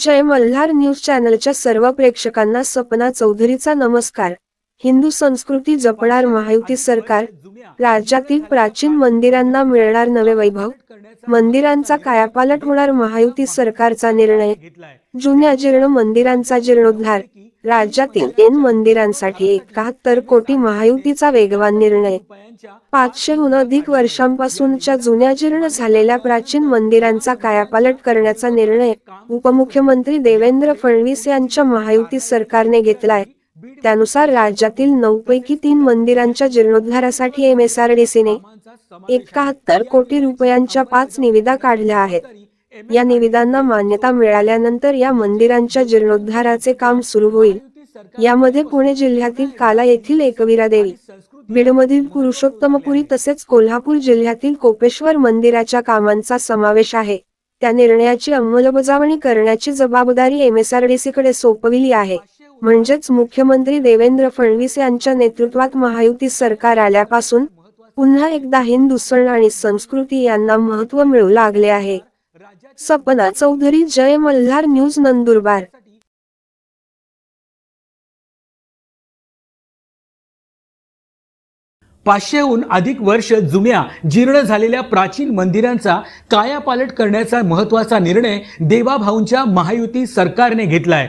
जय Malhar news चॅनलच्या सर्व प्रेक्षकांना सपना चौधरीचा नमस्कार. हिंदू संस्कृती जपणार महायुती सरकार राज्यातील प्राचीन मंदिरांना मिळणार नवे वैभव. मंदिरांचा कायापालट होणार महायुती सरकारचा निर्णय. जुन्या जीर्ण मंदिरांचा जीर्णोद्धार. राज्यातील तीन मंदिरांसाठी एकाहत्तर कोटी महायुतीचा वेगवान निर्णय. पाचशेहून अधिक वर्षांपासूनच्या जुन्या जीर्ण झालेल्या प्राचीन मंदिरांचा कायापालट करण्याचा निर्णय उपमुख्यमंत्री देवेंद्र फडणवीस यांच्या महायुती सरकारने घेतलाय. त्यानुसार राज्यातील नऊ पैकी तीन मंदिरांच्या जीर्णोद्धारासाठी एम एस आर डी सीने एकाहत्तर कोटी रुपयांच्या पाच निविदा काढल्या आहेत. या निविदांना मान्यता मिळाल्यानंतर या मंदिरांच्या जीर्णोद्धाराचे काम सुरू होईल. यामध्ये पुणे जिल्ह्यातील काला येथील एकवीरा देवी बीडमधील पुरुषोत्तमपुरी तसेच कोल्हापूर जिल्ह्यातील कोपेश्वर मंदिराच्या कामांचा समावेश आहे. त्या निर्णयाची अंमलबजावणी करण्याची जबाबदारी एमएसआरडीसी कडे सोपविली आहे. म्हणजेच मुख्यमंत्री देवेंद्र फडणवीस यांच्या नेतृत्वात महायुती सरकार आल्यापासून पुन्हा एकदा हिंदू सण आणि संस्कृती यांना महत्त्व मिळू लागले आहे. सपना चौधरी जय मल्हार न्यूज नंदुरबार. पाचशेहून अधिक वर्ष जुन्या जीर्ण झालेल्या प्राचीन मंदिरांचा कायापालट करण्याचा महत्त्वाचा निर्णय देवाभाऊंच्या महायुती सरकारने घेतलाय.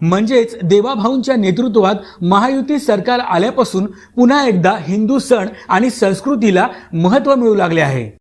म्हणजेच देवाभाऊंच्या नेतृत्वात महायुती सरकार आल्यापासून पुन्हा एकदा हिंदू सण आणि संस्कृतीला महत्त्व मिळू लागले आहे.